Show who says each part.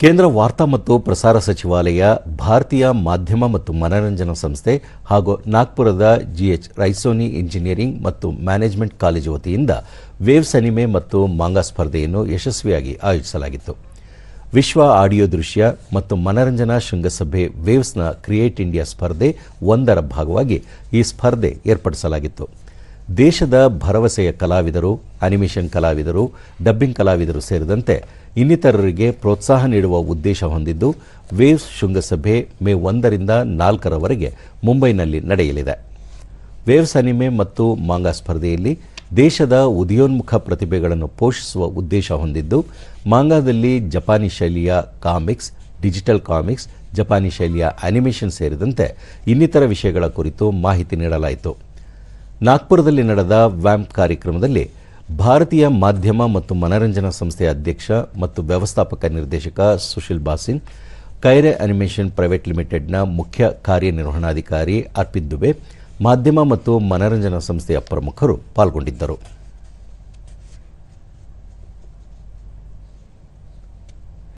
Speaker 1: ಕೇಂದ್ರ ವಾರ್ತಾ ಮತ್ತು ಪ್ರಸಾರ ಸಚಿವಾಲಯ, ಭಾರತೀಯ ಮಾಧ್ಯಮ ಮತ್ತು ಮನರಂಜನಾ ಸಂಸ್ಥೆ ಹಾಗೂ ನಾಗ್ಪುರದ ಜಿಎಚ್ ರೈಸೋನಿ ಇಂಜಿನಿಯರಿಂಗ್ ಮತ್ತು ಮ್ಯಾನೇಜ್ಮೆಂಟ್ ಕಾಲೇಜು ವತಿಯಿಂದ ವೇವ್ ಅನಿಮೆ ಮತ್ತು ಮಾಂಗಾ ಸ್ಪರ್ಧೆಯನ್ನು ಯಶಸ್ವಿಯಾಗಿ ಆಯೋಜಿಸಲಾಗಿತ್ತು. ವಿಶ್ವ ಆಡಿಯೋ ದೃಶ್ಯ ಮತ್ತು ಮನರಂಜನಾ ಶೃಂಗಸಭೆ ವೇವ್ಸ್ನ ಕ್ರಿಯೇಟ್ ಇಂಡಿಯಾ ಸ್ಪರ್ಧೆ ಒಂದರ ಭಾಗವಾಗಿ ಈ ಸ್ಪರ್ಧೆ ಏರ್ಪಡಿಸಲಾಗಿತ್ತು. ದೇಶದ ಭರವಸೆಯ ಕಲಾವಿದರು, ಅನಿಮೇಷನ್ ಕಲಾವಿದರು, ಡಬ್ಬಿಂಗ್ ಕಲಾವಿದರು ಸೇರಿದಂತೆ ಇನ್ನಿತರರಿಗೆ ಪ್ರೋತ್ಸಾಹ ನೀಡುವ ಉದ್ದೇಶ ಹೊಂದಿದ್ದು, ವೇವ್ಸ್ ಶೃಂಗಸಭೆ ಮೇ ಒಂದರಿಂದ ನಾಲ್ಕರವರೆಗೆ ಮುಂಬೈನಲ್ಲಿ ನಡೆಯಲಿದೆ. ವೇವ್ಸ್ ಅನಿಮೆ ಮತ್ತು ಮಾಂಗಾ ಸ್ಪರ್ಧೆಯಲ್ಲಿ ದೇಶದ ಉದಯೋನ್ಮುಖ ಪ್ರತಿಭೆಗಳನ್ನು ಪೋಷಿಸುವ ಉದ್ದೇಶ ಹೊಂದಿದ್ದು, ಮಾಂಗಾದಲ್ಲಿ ಜಪಾನಿ ಶೈಲಿಯ ಕಾಮಿಕ್ಸ್, ಡಿಜಿಟಲ್ ಕಾಮಿಕ್ಸ್, ಜಪಾನಿ ಶೈಲಿಯ ಅನಿಮೇಷನ್ ಸೇರಿದಂತೆ ಇನ್ನಿತರ ವಿಷಯಗಳ ಕುರಿತು ಮಾಹಿತಿ ನೀಡಲಾಯಿತು. ನಾಗ್ಪುರದಲ್ಲಿ ನಡೆದ ವ್ಯಾಂಪ್ ಕಾರ್ಯಕ್ರಮದಲ್ಲಿ ಭಾರತೀಯ ಮಾಧ್ಯಮ ಮತ್ತು ಮನರಂಜನಾ ಸಂಸ್ಥೆಯ ಅಧ್ಯಕ್ಷ ಮತ್ತು ವ್ಯವಸ್ಥಾಪಕ ನಿರ್ದೇಶಕ ಸುಶೀಲ್ ಬಾಸಿನ್, ಕೈರೆ ಅನಿಮೇಷನ್ ಪ್ರೈವೇಟ್ ಲಿಮಿಟೆಡ್ನ ಮುಖ್ಯ ಕಾರ್ಯನಿರ್ವಹಣಾಧಿಕಾರಿ ಅರ್ಪಿತ್ ದುಬೆ, ಮಾಧ್ಯಮ ಮತ್ತು ಮನರಂಜನಾ ಸಂಸ್ಥೆಯ ಪ್ರಮುಖರು ಪಾಲ್ಗೊಂಡಿದ್ದರು.